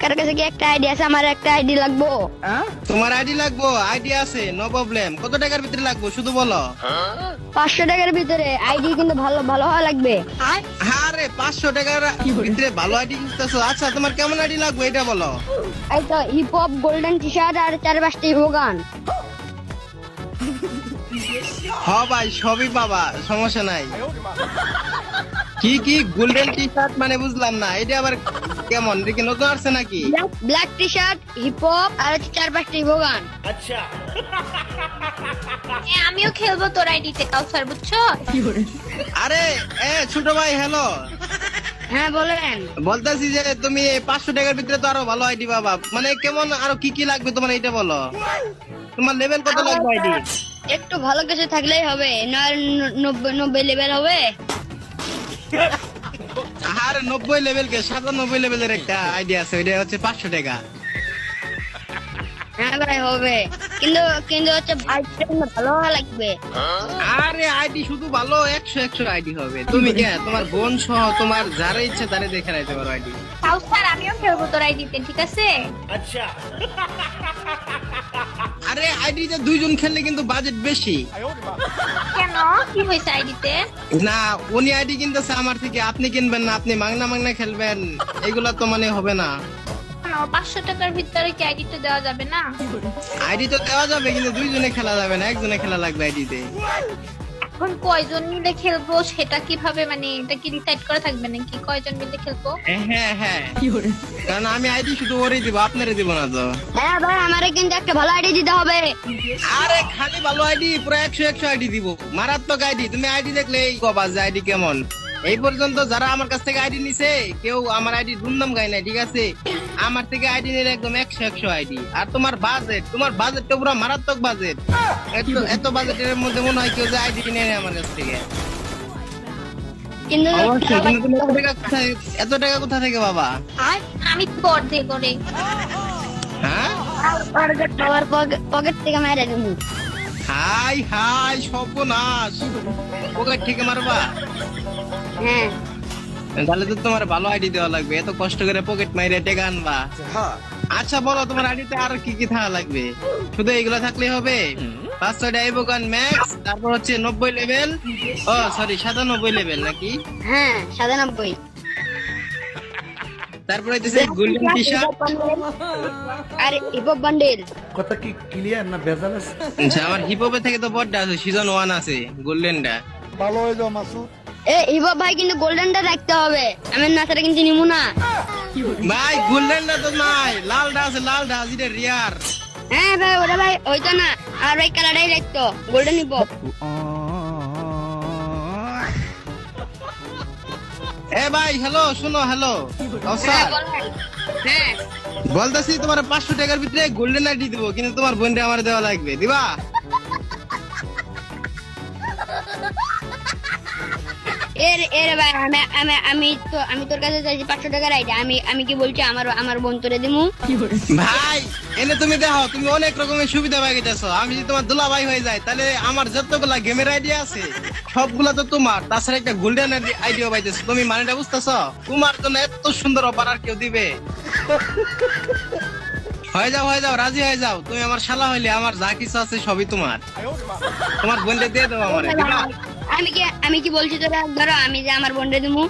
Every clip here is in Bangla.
কার কাছে কি একটা আইডি আছে? আমার একটা আইডি লাগবো। তোমার আইডি লাগবো আইডি আছে নো প্রবলেম কত টাকার ভিতরে লাগবো শুধু বলো। পাঁচশো টাকার ভিতরে আইডি কিন্তু ভালো ভালো হওয়া লাগবে। আরে পাঁচশো টাকার ভিতরে ভালো আইডি খুঁজতেছো। আচ্ছা তোমার কেমন আইডি লাগবে এটা বলো। এই তো hip hop golden T shirt আর চার পাঁচটি ইভোগান হ ভাই সবই পাবা সমস্যা নাই। কি কি গোল্ডেন টি শার্ট মানে বুঝলাম না এটা আবার কেমন? নতুন আসছে নাকি? Black T shirt hip hop আর হচ্ছে চার পাঁচটা এ, আমিও খেলব তোর আইডিতে কাউসার বুঝছ? আরে এ ছোট ভাই হ্যালো হ্যাঁ বলেন। বলতেছি যে তুমি পাঁচশো টাকার ভিতরে তো আরও ভালো আইডি পাবা। মানে কেমন আরও কি কি লাগবে তোমার এটা বলো? তোমার লেভেল কত লাগবে আইডি একটু ভালো কিছু থাকলেই হবে। নয় নব্বই নব্বই লেভেল হবে। আর নব্বই লেভেল কে সাতানব্বই লেভেলের একটা আইডিয়া আছে ওইটা হচ্ছে পাঁচশো টাকা। হ্যাঁ ভাই হবে। কিন্তু কিন্তু হচ্ছে ভালো লাগবে। আরে আইডি শুধু ভালো একশো একশো আইডি হবে। তুমি কে? তোমার বোন সহ তোমার যারা ইচ্ছে তারে দেখে রাখতে পারো আইডি কাউসার আমিও খেলব তোর আইডিতে ঠিক আছে? আরে আইডিতে দুইজন খেললে কিন্তু বাজেট বেশি। কি হয়েছে আইডিতে? না উনি আইডি কিনতেছে আমার থেকে। আপনি কিনবেন না আপনি মাংনা মাংনা খেলবেন। এগুলা তো মানে হবে না। পাঁচশো টাকার ভিতরে কি আইডিটা দেওয়া যাবে না? আইডি তো দেওয়া যাবে কিন্তু দুইজনে খেলা যাবে না একজনে খেলা লাগবে আইডিতে। এখন কয়জন মিলে খেলব সেটা কীভাবে মানে এটা কি ডিসাইড করা থাকবে নাকি? কয়জন মিলে খেলব? হ্যাঁ হ্যাঁ কারণ আমি আইডি শুধু ওরই দিব আপনারে দিব না তো। হ্যাঁ ভাই আমারে কিন্তু একটা ভালো আইডি দিতে হবে। আরে খালি ভালো আইডি পুরো একশো একশো আইডি দিব। মারাত্মক আইডি তুমি আইডি দেখলেই কবা যে আইডি কেমন। এই পর্যন্ত যারা আমার কাছ থেকে আইডি নিছে কেউ আমার আইডি ধুমধাম গায় না ঠিক আছে? আমার থেকে আইডি নিলে একদম একশো একশো আইডি আর তোমার বাজেট তোমার বাজেটটা পুরো মারাত্মক বাজেট এত এত বাজেটের মধ্যে মনে হয় কেউ যে আইডি কিনে নেয় আমার কাছ থেকে। কিন্তু এত টাকা কোথা থেকে বাবা আমি পর দিয়ে করে। হ্যাঁ? আমার পকেট থেকে মেরে দেবো। হাই হাই সর্বনাশ। পকেট থেকে মারবা? হ্যাঁ। তাহলে তো তোমার ভালো আইডি দেওয়া লাগবে। এত কষ্ট করে পকেট মাইরে টেকা আনবা। আচ্ছা বলো তোমার আইডিতে আর কি কি থাকা লাগবে? শুধু এগুলো থাকলে হবে? ম্যাক্স তারপর হচ্ছে নব্বই লেভেল ও সরি সাতানব্বই লেভেল নাকি? হ্যাঁ সাতানব্বই। তারপরে হচ্ছে গোল্ডেন টি শার্ট আর বান্ডেল কথা কি ক্লিয়ার না ভেজাল আছে? আচ্ছা আমার হিপহপে থেকে তো বড়টা আছে সিজন ওয়ান আছে গোল্ডেনটা ভালো হয়ে যাও মাসুদ। এ হিপহপ ভাই কিন্তু গোল্ডেনটা রাখতে হবে। আমি নাচারা কিন্তু নিমু না। ভাই গোল্ডেনটা তো নাই। লালটা আছে লালটা যেটা রিয়ার হ্যাঁ ভাই ওটা ভাই ওইটা না। আর ভাই কালারটাই রাখতো গোল্ডেন হিপহপ এ ভাই হ্যালো শুনো হ্যালো স্যার হ্যাঁ বলতেছি তোমার পাঁচশো টাকার ভিতরে গোল্ডেন আইডি দিব কিন্তু তোমার বোনটা আমার দেওয়া লাগবে। দিবা? এর এর ভাই, আমি আমি আমি তো, আমি তোর কাছে চাইছি পাঁচশো টাকার আইডি আমি আমি কি বলছি, আমার আমার বোন তোরে দিমু? ভাই, এনে তুমি দেখো, তুমি অনেক রকমের সুবিধা পাই গেছো আমি যদি তোমার দুলা ভাই হয়ে যাই, তাহলে আমার যতগুলা গেমের আইডিয়া আছে, সবগুলা তো তোমার। তাছাড়া একটা গোল্ডেন আইডিয়া পাইতেছো। তুমি মানেটা বুঝতেছো? তোমার জন্য এত সুন্দর অফার আর কেউ দিবে? হয়ে যাও হয়ে যাও, রাজি হয়ে যাও। তুমি আমার শালা হইলে আমার যা কিছু আছে সবই তোমার। তোমার বোনটা দিয়ে দেবো আমার আমি কি আমি কি বলছি তোরা? ধরো আমি যে আমার দিমু।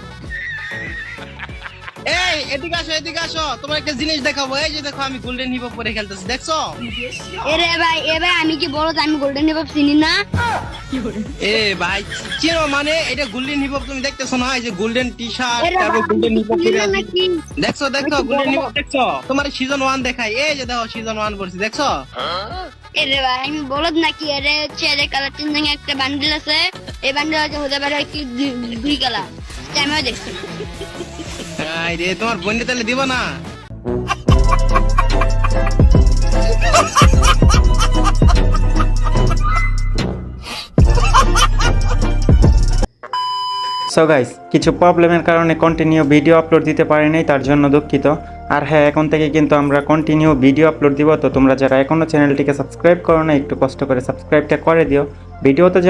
এই এদিকে আসো এদিকে আসো। তোমার একটা জিনিস দেখাবো। এই যে দেখো আমি গোল্ডেন হিপ পরে খেলতেছি দেখছ? এরে ভাই এ ভাই আমি কি বলো আমি গোল্ডেন হিপহপ চিনি না? এ ভাই চিনো মানে? এটা গোল্ডেন হিপ তুমি দেখতেছো না? এই যে গোল্ডেন টি শার্ট তারপর গোল্ডেন হিপ নাকি? দেখছ দেখছ গোল্ডেন হিপ দেখছ? তোমার সিজন ওয়ান দেখাই। এই যে দেখো সিজন ওয়ান করছি দেখছ? এরে ভাই আমি বলদ নাকি? এরে হচ্ছে এরে কালার চেঞ্জিং একটা বান্ডেল আছে। এই বান্ডেল হচ্ছে হতে পারে কি দুই- দুই কালার আমিও দেখছি। আই রে তোমার বন্ধু তাহলে দিব না? সো গাইস কিছু প্রবলেমের কারণে কন্টিনিউ ভিডিও আপলোড দিতে পারি নাই তার জন্য দুঃখিত। আর হ্যাঁ এখন থেকে কিন্তু আমরা কন্টিনিউ ভিডিও আপলোড দিব। তো তোমরা যারা এখনও চ্যানেলটিকে সাবস্ক্রাইব করো না, একটু কষ্ট করে সাবস্ক্রাইবটা করে দিও। ভিডিওতে